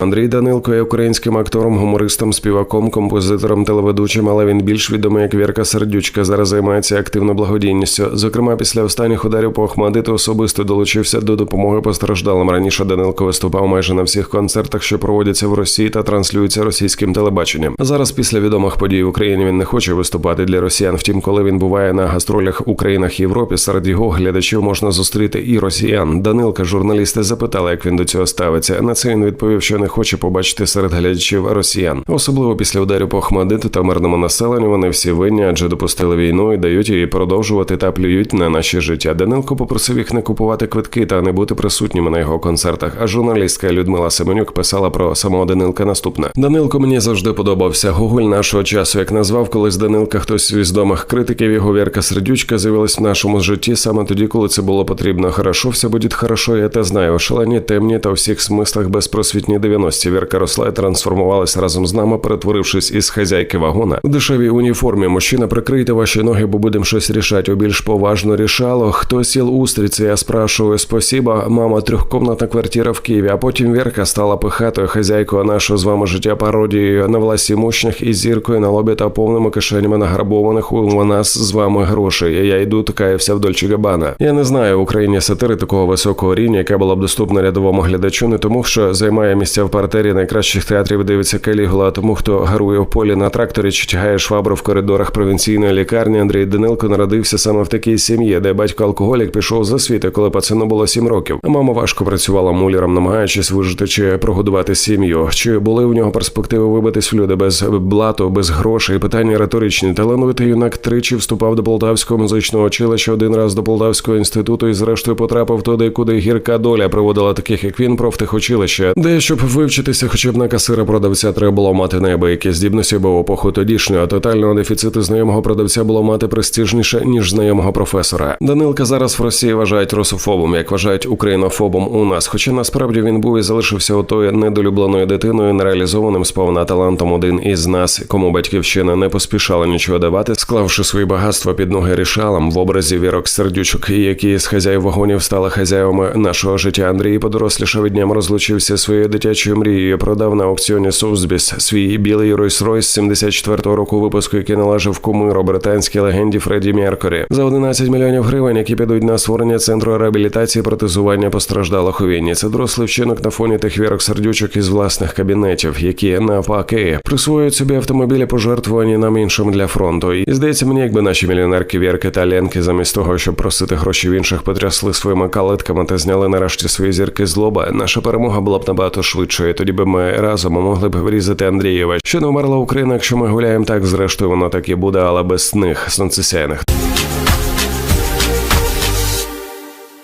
Андрій Данилко є українським актором, гумористом, співаком, композитором, телеведучим, але він більш відомий як Вірка Сердючка. Зараз займається активно благодійністю. Зокрема, після останніх ударів по Охмадиту особисто долучився до допомоги постраждалим. Раніше Данилко виступав майже на всіх концертах, що проводяться в Росії та транслюються російським телебаченням. Зараз, після відомих подій в Україні, він не хоче виступати для росіян. Втім, коли він буває на гастролях у країнах Європи, серед його глядачів можна зустріти і росіян. Данилка журналісти запитали, як він до цього ставиться. На це він відповів, що не хоче побачити серед глядачів росіян, особливо після ударів по Ахмадиту та мирному населенню. Вони всі винні, адже допустили війну і дають її продовжувати та плюють на наші життя. Данилко попросив їх не купувати квитки та не бути присутніми на його концертах. А журналістка Людмила Семенюк писала про самого Данилка наступне: Данилко мені завжди подобався. Гоголь нашого часу, як назвав колись Данилка, хтось із відомих критиків. Його Вірка Сердючка з'явилась в нашому житті саме тоді, коли це було потрібно. Хорошо, все буде хорошо, я те знаю. Шалені, темні та у всіх смислах безпросвітні 90-ті. Вірка росла і трансформувалась разом з нами, перетворившись із хазяйки вагона в дешевій уніформі. Мужчина, прикрийте ваші ноги, бо будемо щось рішати. У більш поважно рішало. Хто сіл устриці? Я спрашиваю, спасіба. Мама, трьохкомнатна квартира в Києві. А потім Вірка стала пихатою хазяйкою нашого з вами життя пародією на власі мощних і зіркою на лобі та повними кишенями награбованих у нас з вами грошей. Я йду така і вся в Дольче Габана. Я не знаю в Україні сатири такого високого рівня, яка була б доступна рядовому глядачу, не тому, що займає місця в партері найкращих театрів, дивиться Калігула, тому, хто гарує в полі на тракторі чи тягає швабру в коридорах провінційної лікарні. Андрій Данилко народився саме в такій сім'ї, де батько алкоголік пішов за світу, коли пацану було сім років. Мама важко працювала муляром, намагаючись вижити чи прогодувати сім'ю. Чи були в нього перспективи вибитись в люди без блату, без грошей? Питання риторичні. Талановитий юнак тричі вступав до Полтавського музичного училища, один раз до Полтавського інституту і зрештою потрапив туди, куди гірка доля приводила таких, як він, профтехучилище, де щоб вивчитися, хоча б на касира продавця, треба було мати неабиякі здібності, бо в епоху тодішнього тотального дефіциту знайомого продавця було мати престижніше ніж знайомого професора. Данилка зараз в Росії вважають русофобом, як вважають українофобом у нас. Хоча насправді він був і залишився отою недолюбленою дитиною, нереалізованим сповна талантом один із нас, кому батьківщина не поспішала нічого давати, склавши свої багатства під ноги рішалам в образі вірок сердючок, які з хазяїв вагонів стали хазяївами нашого життя. Андрій подорослішав і дням розлучився своєю дитячою мрією. Продав на аукціоні Соузбіс свій білий Ройс-Ройс 74-го року випуску, який належав кумиру британській легенді Фредді Меркурі за 11 мільйонів гривень, які підуть на створення центру реабілітації протезування постраждалих у війні. Це дорослий вчинок на фоні тих вірок сердючок із власних кабінетів, які навпаки присвоюють собі автомобілі пожертвувані нам іншим для фронту. І здається мені, якби наші мільйонерки Вірки та Ленки, замість того, щоб просити гроші в інших, потрясли своїми калитками та зняли нарешті свої зірки з лоба. Наша перемога була б набагато швидшою. Тоді би ми разом могли б врізати Андрієва. Що не вмерла Україна, якщо ми гуляємо так, зрештою воно так і буде, але без них сонцесяйних.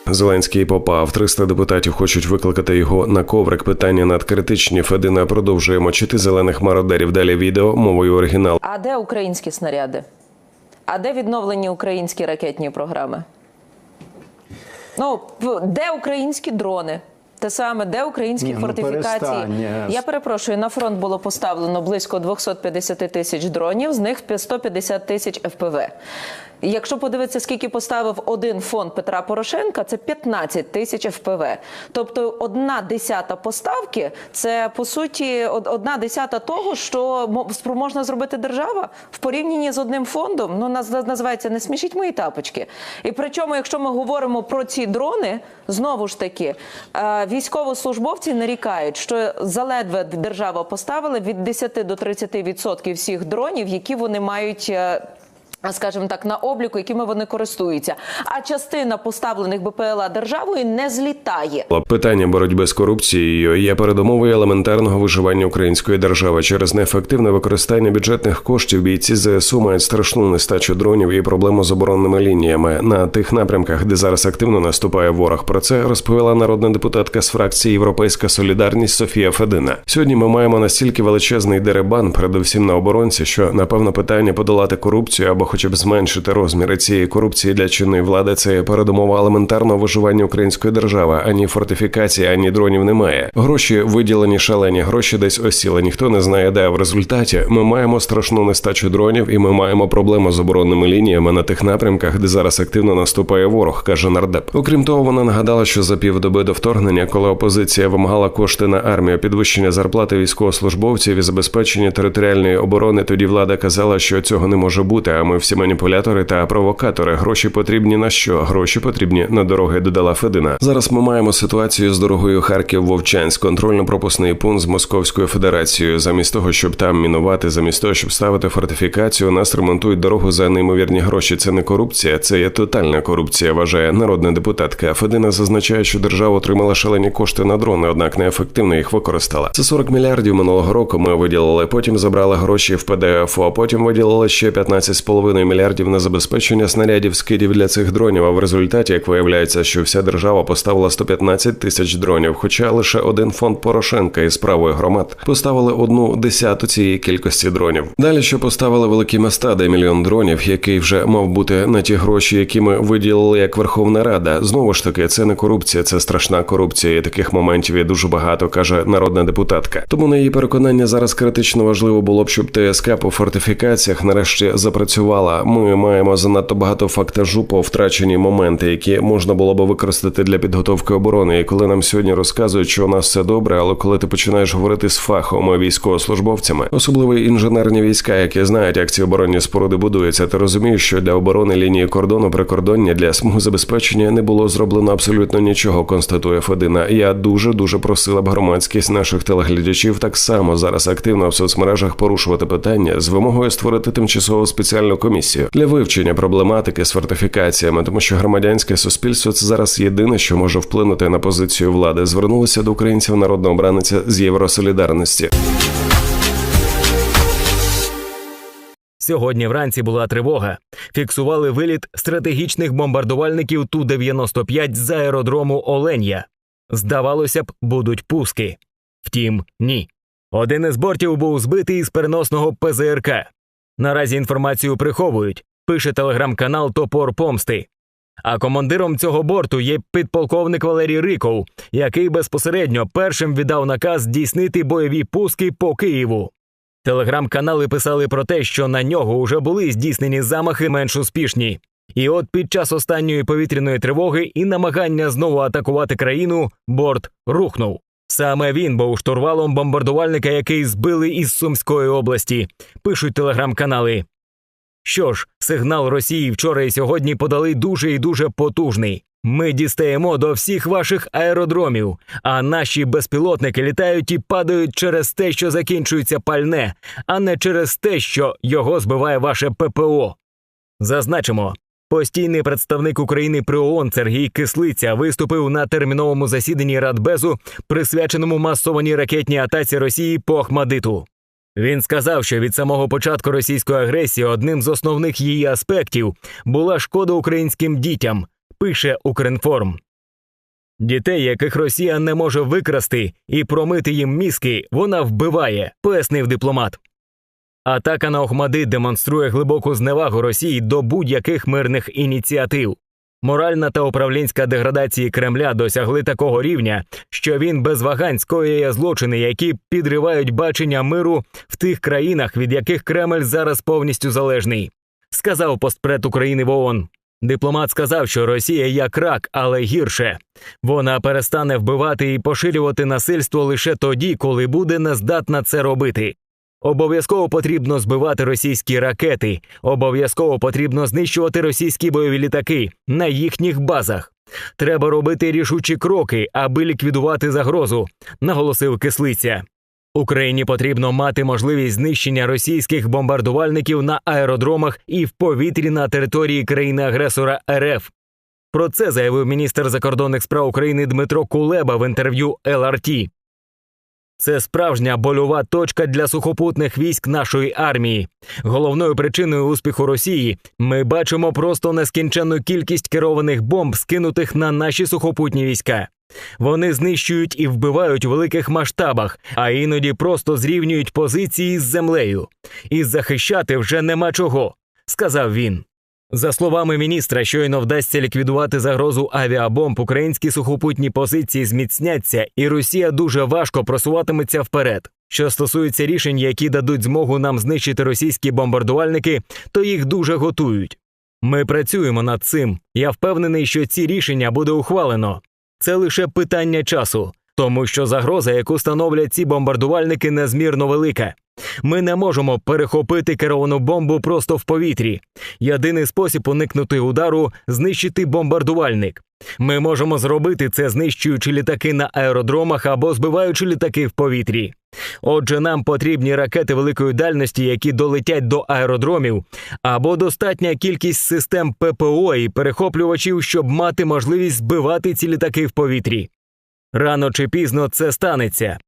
Зеленський попав. 300 депутатів хочуть викликати його на коврик. Питання надкритичні. Федина продовжує мочити зелених мародерів. Далі відео мовою оригінал. А де українські снаряди? А де відновлені українські ракетні програми? Ну, де українські дрони? Те саме, де українські Ні, ну, фортифікації? Ну Я перепрошую, на фронт було поставлено близько 250 тисяч дронів, з них 150 тисяч ФПВ. Якщо подивитися, скільки поставив один фонд Петра Порошенка, це 15 тисяч ФПВ. Тобто одна десята поставки це по суті одна десята того, що мо- спроможна зробити держава в порівнянні з одним фондом. Ну наз- називається не смішіть мої тапочки. І причому, якщо ми говоримо про ці дрони, знову ж таки е, військовослужбовці нарікають, що заледве держава поставила від 10 до 30% відсотків всіх дронів, які вони мають. Скажімо так, на обліку, якими вони користуються, а частина поставлених БПЛА державою не злітає. Питання боротьби з корупцією є передумовою елементарного виживання української держави через неефективне використання бюджетних коштів. Бійці ЗСУ мають страшну нестачу дронів і проблему з оборонними лініями на тих напрямках, де зараз активно наступає ворог. Про це розповіла народна депутатка з фракції Європейська Солідарність Софія Федина. Сьогодні ми маємо настільки величезний деребан, передусім на оборонці, що напевно питання подолати корупцію або хоча б зменшити розміри цієї корупції для чинної влади, це передумова елементарного виживання української держави. Ані фортифікації, ані дронів немає. Гроші виділені шалені, гроші десь осіли. Ніхто не знає, де в результаті ми маємо страшну нестачу дронів, і ми маємо проблему з оборонними лініями на тих напрямках, де зараз активно наступає ворог, каже нардеп. Окрім того, вона нагадала, що за півдоби до вторгнення, коли опозиція вимагала кошти на армію, підвищення зарплати військовослужбовців і забезпечення територіальної оборони, тоді влада казала, що цього не може бути. А ми всі маніпулятори та провокатори. Гроші потрібні на що? Гроші потрібні на дороги. Додала Федина. Зараз ми маємо ситуацію з дорогою Харків Вовчанськ, контрольно-пропускний пункт з Московською Федерацією. Замість того, щоб там мінувати, замість того, щоб ставити фортифікацію, нас ремонтують дорогу за неймовірні гроші. Це не корупція, це є тотальна корупція. Вважає народна депутатка. Федина зазначає, що держава отримала шалені кошти на дрони, однак неефективно їх використала. Це 40 мільярдів минулого року. Ми виділили. Потім забрали гроші в ПДФО, а потім виділили ще 15,5 1,5 мільярдів на забезпечення снарядів скидів для цих дронів. А в результаті, як виявляється, що вся держава поставила 115 тисяч дронів, хоча лише один фонд Порошенка із правої громад поставили одну десяту цієї кількості дронів. Далі що поставили великі міста, де мільйон дронів, який вже мав бути на ті гроші, які ми виділили як Верховна Рада. Знову ж таки, це не корупція, це страшна корупція. і Таких моментів є дуже багато, каже народна депутатка. Тому на її переконання зараз критично важливо було б, щоб ТСК по фортифікаціях нарешті запрацювала впала. Ми маємо занадто багато фактажу по втрачені моменти, які можна було би використати для підготовки оборони. І коли нам сьогодні розказують, що у нас все добре, але коли ти починаєш говорити з фахом військовослужбовцями, особливо інженерні війська, які знають, як ці оборонні споруди будуються, ти розумієш, що для оборони лінії кордону прикордоння для смуг забезпечення не було зроблено абсолютно нічого. Констатує Федина. Я дуже дуже просила б громадськість наших телеглядачів так само зараз активно в соцмережах порушувати питання з вимогою створити тимчасову спеціальну комісію для вивчення проблематики з фортифікаціями, тому що громадянське суспільство це зараз єдине, що може вплинути на позицію влади. Звернулося до українців народного обраниця з Євросолідарності. Сьогодні вранці була тривога. Фіксували виліт стратегічних бомбардувальників ту 95 з аеродрому Оленя. Здавалося б, будуть пуски. Втім, ні. Один із бортів був збитий із переносного ПЗРК. Наразі інформацію приховують, пише телеграм-канал Топор Помсти. А командиром цього борту є підполковник Валерій Риков, який безпосередньо першим віддав наказ здійснити бойові пуски по Києву. Телеграм-канали писали про те, що на нього вже були здійснені замахи менш успішні. І от під час останньої повітряної тривоги і намагання знову атакувати країну борт рухнув. Саме він був штурвалом бомбардувальника, який збили із Сумської області, пишуть телеграм-канали. Що ж, сигнал Росії вчора і сьогодні подали дуже і дуже потужний. Ми дістаємо до всіх ваших аеродромів, а наші безпілотники літають і падають через те, що закінчується пальне, а не через те, що його збиває ваше ППО. Зазначимо, Постійний представник України при ООН Сергій Кислиця виступив на терміновому засіданні Радбезу, присвяченому масованій ракетній атаці Росії по Ахмадиту. Він сказав, що від самого початку російської агресії одним з основних її аспектів була шкода українським дітям, пише Укрінформ. Дітей, яких Росія не може викрасти і промити їм мізки, вона вбиває, пояснив дипломат. Атака на Охмади демонструє глибоку зневагу Росії до будь-яких мирних ініціатив. Моральна та управлінська деградації Кремля досягли такого рівня, що він без вагань скоює злочини, які підривають бачення миру в тих країнах, від яких Кремль зараз повністю залежний. Сказав постпред України в ООН. Дипломат сказав, що Росія як рак, але гірше. Вона перестане вбивати і поширювати насильство лише тоді, коли буде нездатна це робити. Обов'язково потрібно збивати російські ракети, обов'язково потрібно знищувати російські бойові літаки на їхніх базах. Треба робити рішучі кроки, аби ліквідувати загрозу, наголосив кислиця. Україні потрібно мати можливість знищення російських бомбардувальників на аеродромах і в повітрі на території країни-агресора РФ. Про це заявив міністр закордонних справ України Дмитро Кулеба в інтерв'ю ЛРТ. Це справжня больова точка для сухопутних військ нашої армії. Головною причиною успіху Росії ми бачимо просто нескінченну кількість керованих бомб, скинутих на наші сухопутні війська. Вони знищують і вбивають у великих масштабах, а іноді просто зрівнюють позиції з землею. І захищати вже нема чого, сказав він. За словами міністра, щойно вдасться ліквідувати загрозу авіабомб, українські сухопутні позиції зміцняться, і Росія дуже важко просуватиметься вперед. Що стосується рішень, які дадуть змогу нам знищити російські бомбардувальники, то їх дуже готують. Ми працюємо над цим. Я впевнений, що ці рішення буде ухвалено. Це лише питання часу, тому що загроза, яку становлять ці бомбардувальники, незмірно велика. Ми не можемо перехопити керовану бомбу просто в повітрі. Єдиний спосіб уникнути удару знищити бомбардувальник. Ми можемо зробити це, знищуючи літаки на аеродромах або збиваючи літаки в повітрі. Отже, нам потрібні ракети великої дальності, які долетять до аеродромів, або достатня кількість систем ППО і перехоплювачів, щоб мати можливість збивати ці літаки в повітрі. Рано чи пізно це станеться.